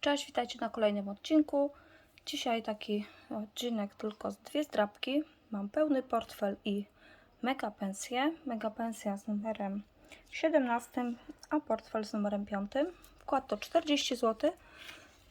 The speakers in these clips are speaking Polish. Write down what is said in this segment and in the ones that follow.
Cześć, witajcie na kolejnym odcinku. Dzisiaj taki odcinek tylko z dwie zdrabki. Mam pełny portfel i mega pensję. Mega pensja z numerem 17, a portfel z numerem 5. Wkład to 40 zł.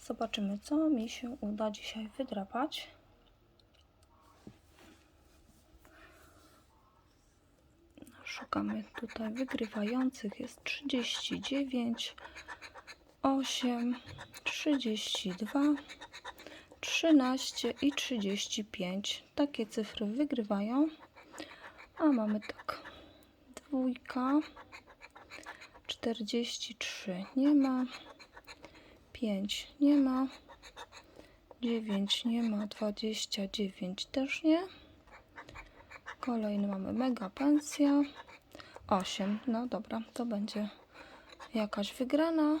Zobaczymy, co mi się uda dzisiaj wydrapać. Szukamy tutaj wygrywających. Jest 39, 8, 32, 13 i 35. Takie cyfry wygrywają. A mamy tak. Dwójka, 43 nie ma, 5 nie ma, 9 nie ma, 29 też nie. Kolejny mamy mega pensja. 8. No dobra, to będzie jakaś wygrana.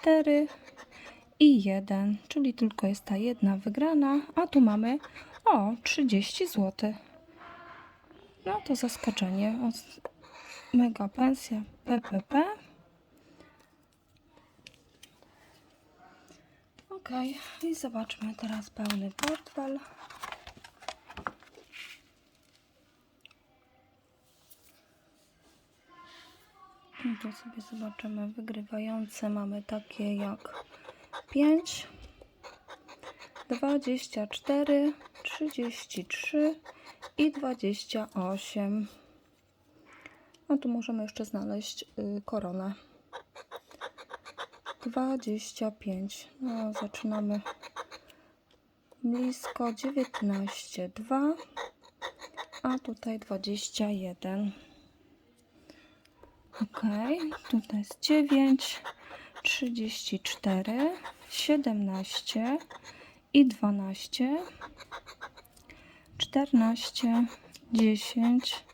4 i 1, czyli tylko jest ta jedna wygrana, a tu mamy o 30 zł. No to zaskoczenie. O, Mega pensja PPP. Ok, i zobaczmy teraz pełny portfel. No to sobie zobaczymy. Wygrywające mamy takie jak 5, 24, 33 i 28. No tu możemy jeszcze znaleźć y, koronę. 25. No zaczynamy blisko 19, 2, a tutaj 21. Ok, tutaj jest 9, 34, 17 i 12, 14, 10,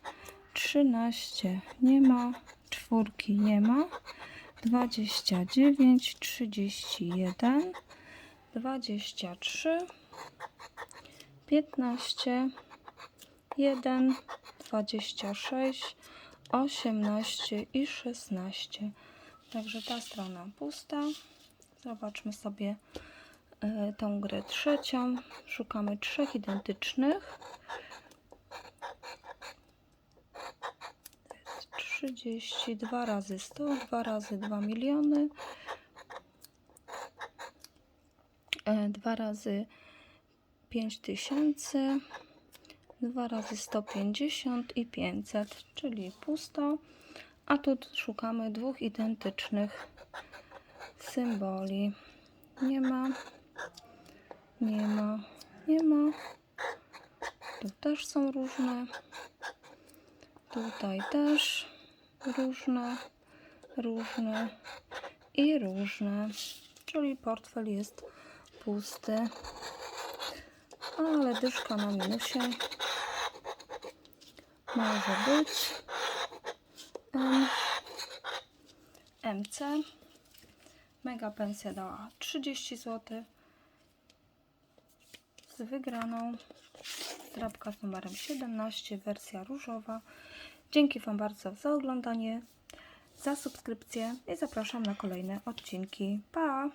13 nie ma, czwórki nie ma, 29, 31, 23, 15, 1, 26, 18 i 16. Także ta strona pusta. Zobaczmy sobie e, tą grę trzecią. Szukamy trzech identycznych. To jest 32 razy 100, 2 razy 2 miliony. 2 razy 5 tysięcy. 2 razy 150 i 500, czyli pusto. A tu szukamy dwóch identycznych symboli. Nie ma, nie ma, nie ma. Tu też są różne. Tutaj też różne, różne i różne. Czyli portfel jest pusty. Ale dyszka na minusie może być M, MC. Mega pensja dała 30 zł z wygraną. Drapka z numerem 17, wersja różowa. Dzięki Wam bardzo za oglądanie, za subskrypcję i zapraszam na kolejne odcinki. Pa!